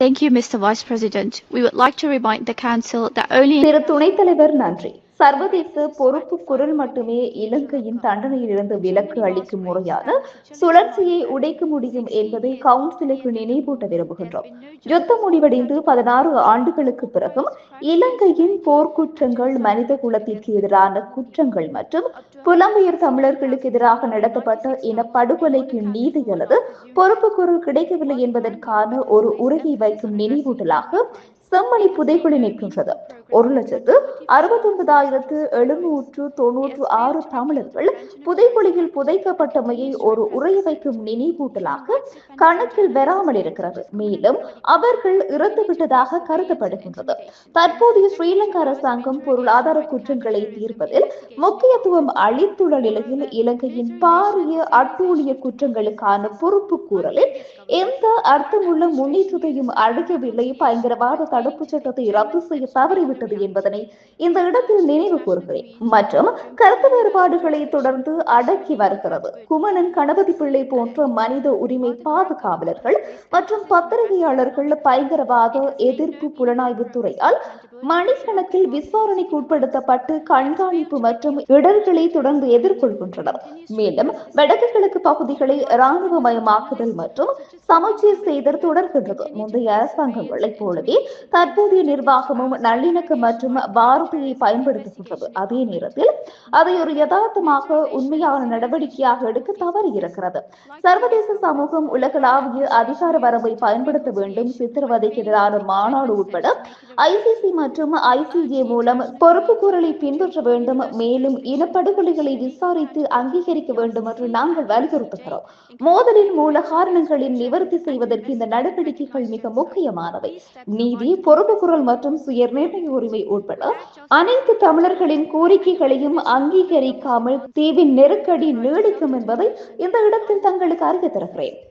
Thank you, Mr. Vice President. We would like to remind the Council that only திரு துணைத் தலைவர் நன்றி சர்வதேச பொறுப்பு குரல் மட்டுமே இலங்கையின் தண்டனையிலிருந்து விலக்கு அளிக்கும் முறையான சுழற்சியை உடைக்க முடியும் என்பதை கவுன்சிலுக்கு நினைவூட்ட விரும்புகின்றோம். யுத்தம் முடிவடைந்து பதினாறு ஆண்டுகளுக்கு பிறகும் இலங்கையின் போர்க்குற்றங்கள் மனித குலத்திற்கு எதிரான குற்றங்கள் மற்றும் புலம்பெயர் தமிழர்களுக்கு எதிராக நடத்தப்பட்ட இன படுகொலைக்கு நீதி அல்லது பொறுப்பு குரல் கிடைக்கவில்லை என்பதற்கான ஒரு உறுதி வைக்கும் நினைவூட்டலாக செம்மணி புதைகுழி நிற்கின்றது. ஒரு லட்சத்து அறுபத்தி ஒன்பதாயிரத்து எழுநூற்று தொன்னூற்று ஆறு தமிழர்கள் புதைகுழியில் புதைக்கப்பட்டமையை ஒரு உரைய வைக்கும் நினைவூட்டலாக கணக்கில் வராமல் இருக்கிறது. மேலும் அவர்கள் இறந்து விட்டதாக கருதப்படுகின்றது. தற்போதைய ஸ்ரீலங்கா அரசாங்கம் பொருளாதார குற்றங்களை தீர்ப்பதில் முக்கியத்துவம் அளித்துள்ள நிலையில் இலங்கையின் பாரிய அட்டூழிய குற்றங்களுக்கான பொறுப்பு கூறலில் எந்த அர்த்தமுள்ள முன்னேற்றத்தையும் அடையவில்லை. பயங்கரவாத தடை தடுப்பு சட்டத்தை ரத்து செய்ய தவறிவிட்டது என்பதனை இந்த இடத்தில் நினைவு கூறுகிறேன். மற்றும் கருத்து வேறுபாடுகளை தொடர்ந்து அடக்கி வருகிறது. குமணன் கணபதி பிள்ளை போன்ற மனித உரிமை பாதுகாவலர்கள் மற்றும் பத்திரிகையாளர்கள் பயங்கரவாத எதிர்ப்பு புலனாய்வு துறையால் மணிக்கணக்கில் விசாரணைக்கு உட்படுத்தப்பட்டு கண்காணிப்பு மற்றும் இடர்களை தொடர்ந்து எதிர்கொள்கின்றனர். மேலும் வடக்கு கிழக்கு பகுதிகளை இராணுவமயமாக்குதல் மற்றும் சமச்சீர் செய்தல் தொடர்கின்றது. முந்தைய அரசாங்கங்களைப் போலவே தற்போதைய நிர்வாகமும் நல்லிணக்கம் மற்றும் வார்த்தையை பயன்படுத்துகின்றது. அதே நேரத்தில் அதை ஒரு யதார்த்தமாக உண்மையான நடவடிக்கையாக எடுக்க தவறி இருக்கிறது சர்வதேச சமூகம் உலகளாவிய அதிகார வரம்பை பயன்படுத்த வேண்டும். சித்திரவதைக்கு எதிரான மாநாடு உட்பட ஐசிசி மற்றும் ஐசிஜே மூலம் பொறுப்பு கூறலை பின்பற்ற வேண்டும். மேலும் இனப்படுகொலைகளை விசாரித்து அங்கீகரிக்க வேண்டும் என்று நாங்கள் வலியுறுத்துகிறோம். மோதலின் மூல காரணங்களின் நிவர்த்தி செய்வதற்கு இந்த நடவடிக்கைகள் மிக முக்கியமானவை. நீதி பொறுப்பு குரல் மற்றும் சுய நிர்ணய உரிமை உட்பட அனைத்து தமிழர்களின் கோரிக்கைகளையும் அங்கீகரிக்காமல் தீவின் நெருக்கடி நீடிக்கும் என்பதை இந்த இடத்தில் தங்களுக்கு அறிய தருகிறேன்